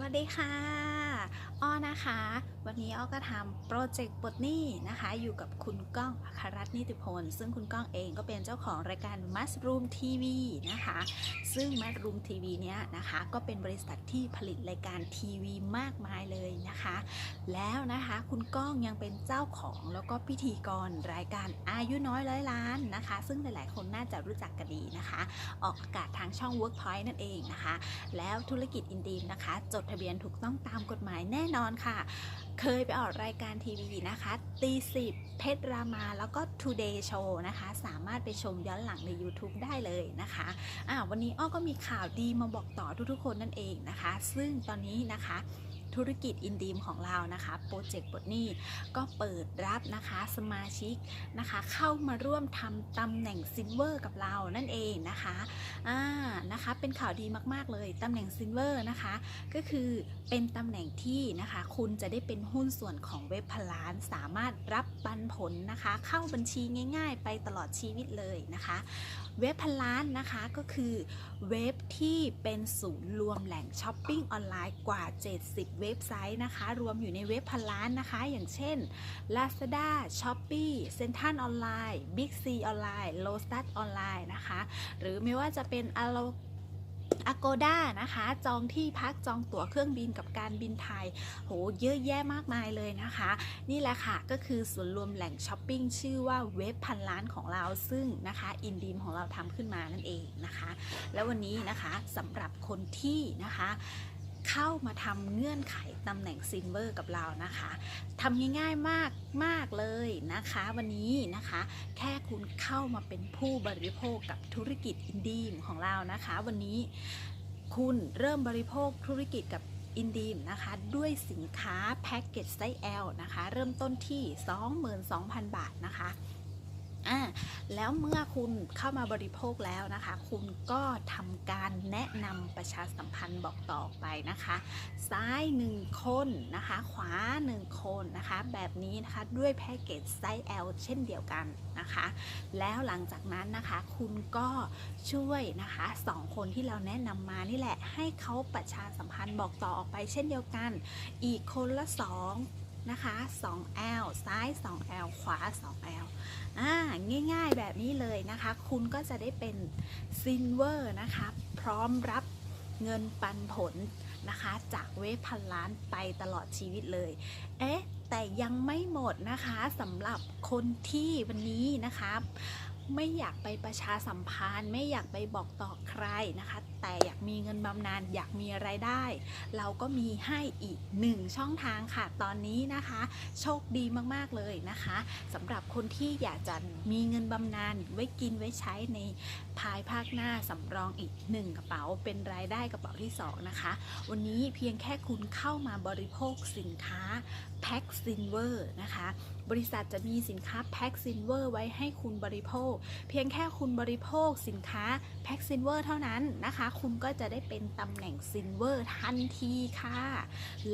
วัสดีค่ะ อ้อนะคะ วันนี้อ้อก็ทำโปรเจกต์ปลดหนี้นะคะ อยู่กับคุณก้องอัครรัตน์นิติพล ซึ่งคุณก้องเองก็เป็นเจ้าของรายการ Mushroom TV นะคะ ซึ่ง Mushroom TV เนี้ยนะคะ ก็เป็นบริษัทที่ผลิตรายการทีวีมากมายเลยนะคะ แล้วนะคะคุณก้องยังเป็นเจ้าของแล้วก็พิธีกรรายการอายุน้อยร้อยล้านนะคะ ซึ่งหลายๆ คนน่าจะรู้จักกันดีนะคะ ออกอากาศทางช่อง Workpoint นั่นเองนะคะ แล้วธุรกิจอินดีมนะคะ จดทะเบียนถูกต้องตามกฎหมายแน่นอนค่ะ เคยไปออกรายการทีวีนะคะตีสิบเพชรรามาแล้วก็ Today Show นะคะ สามารถไปชมย้อนหลังใน YouTube ได้เลยนะคะะวันนี้อ้อก็มีข่าวดีมาบอกต่อทุกๆคนนั่นเองนะคะ ซึ่งตอนนี้นะคะ ธุรกิจอินดีมของเรานะคะโปรเจกต์ปลดนี้ก็เปิดรับนะคะสมาชิกนะคะ เข้ามาร่วมทำตำแหน่งซิลเวอร์กับเรานั่นเองนะคะอ่านะคะเป็นข่าวดีมาก ๆ เลยตำแหน่งซิลเวอร์นะคะ ก็คือเป็นตำแหน่งที่นะคะคุณจะได้เป็นหุ้นส่วนของเว็บพลานสามารถรับปันผลนะคะ เข้าบัญชีง่าย ๆ ไปตลอดชีวิตเลยนะคะเว็บพันล้านนะคะก็คือเว็บที่เป็นศูนย์รวมแหล่งช้อปปิ้งออนไลน์กว่า 70 เว็บว็บไซต์นะคะ รวมอยู่ในเว็บพันล้านนะคะ อย่างเช่น Lazada, Shopee, Central ออนไลน์ Big C ออนไลน์ Lotus ออนไลน์นะคะ หรือไม่ว่าจะเป็น Alo Agoda นะคะ จองที่พักจองตั๋วเครื่องบินกับการบินไทย โห เยอะแยะมากมายเลยนะคะ นี่แหละค่ะ ก็คือส่วนรวมแหล่งช้อปปิ้งชื่อว่าเว็บพันล้านของเรา ซึ่งนะคะอินดีมของเราทำขึ้นมานั่นเองนะคะ แล้ววันนี้นะคะสำหรับคนที่นะคะ เข้ามาทำเงื่อนไขตำแหน่งซินเวอร์กับเรานะคะทำง่ายๆมากมากเลยนะคะ วันนี้นะคะ แค่คุณเข้ามาเป็นผู้บริโภคกับธุรกิจอินดีมของเรานะคะ วันนี้คุณเริ่มบริโภคธุรกิจกับอินดีมนะคะด้วยสินค้าแพ็กเกจไซส์ L นะคะ เริ่มต้นที่ 22,000 บาทนะคะ อ่าแล้วเมื่อคุณเข้ามาบริโภคแล้วนะคะ คุณก็ทำการแนะนำประชาสัมพันธ์บอกต่อไปนะคะ ซ้าย 1 คนนะคะ ขวา 1 คนนะคะ แบบนี้นะคะด้วยแพ็กเกจไซส์ L เช่นเดียวกันนะคะ แล้วหลังจากนั้นนะคะคุณก็ช่วยนะคะ2คนที่เราแนะนำมานี่แหละให้เขาประชาสัมพันธ์บอกต่อออกไปเช่นเดียวกัน อีกคนละ 2 นะคะ 2L ซ้าย 2L ขวา 2L อ่าง่ายๆแบบนี้เลยนะคะ คุณก็จะได้เป็นซินเวอร์นะคะ พร้อมรับเงินปันผลนะคะ จากเวพันล้านไปตลอดชีวิตเลย เอ๊ะ แต่ยังไม่หมดนะคะสำหรับคนที่วันนี้นะคะ ไม่อยากไปประชาสัมพันธ์ ไม่อยากไปบอกต่อใครนะคะ แต่อยากมีเงินบำนาญอยากมีไรายได้ เราก็มีให้อีกหนึ่งช่องทางค่ะตอนนี้นะคะ โชคดีมากๆเลยนะคะสำหรับคนที่อยากจะมีเงินบำนาญไว้กินไว้ใช้ในภายภาคหน้าสำรองอีกหนึ่งกระเป๋า เป็นรายได้กระเป๋าที่สองนะคะ วันนี้เพียงแค่คุณเข้ามาบริโภคสินค้าแพ็คซินเวอร์นะคะ บริษัทจะมีสินค้าแพ็คซินเวอร์ไว้ให้คุณบริโภคเพียงแค่คุณบริโภคสินค้าแพ็คซินเวอร์เท่านั้นนะคะ คุณก็จะได้เป็นตำแหน่งซินเวอร์ทันทีค่ะ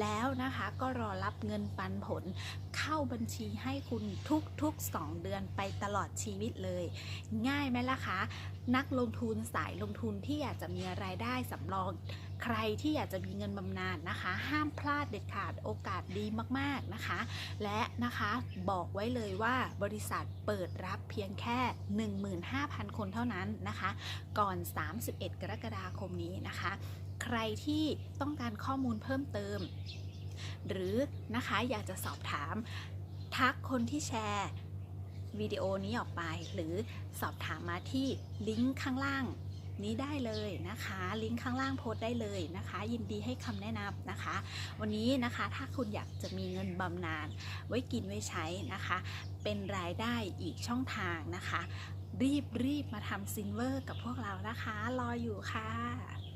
แล้วนะคะก็รอรับเงินปันผลเข้าบัญชีให้คุณทุกๆ 2 เดือนไปตลอดชีวิตเลย ง่ายไหมล่ะคะ นักลงทุนสายลงทุนที่อยากจะมีรายได้สำรอง ใครที่อยากจะมีเงินบำนาญนะคะ ห้ามพลาดเด็ดขาดโอกาสดีมากๆนะคะ และนะคะบอกไว้เลยว่าบริษัทเปิดรับเพียงแค่ 15,000 คนเท่านั้นนะคะ ก่อน 31 กรกฎาคมนี้นะคะ ใครที่ต้องการข้อมูลเพิ่มเติม หรือนะคะอยากจะสอบถามทักคนที่แชร์วิดีโอนี้ออกไป หรือสอบถามมาที่ลิงก์ข้างล่าง นี้ได้เลยนะคะ ลิงก์ข้างล่างโพสต์ได้เลยนะคะ ยินดีให้คำแนะนำนะคะ วันนี้นะคะถ้าคุณอยากจะมีเงินบำนาญไว้กินไว้ใช้นะคะ เป็นรายได้อีกช่องทางนะคะ รีบรีบมาทำซินเวอร์กับพวกเรานะคะ รออยู่ค่ะ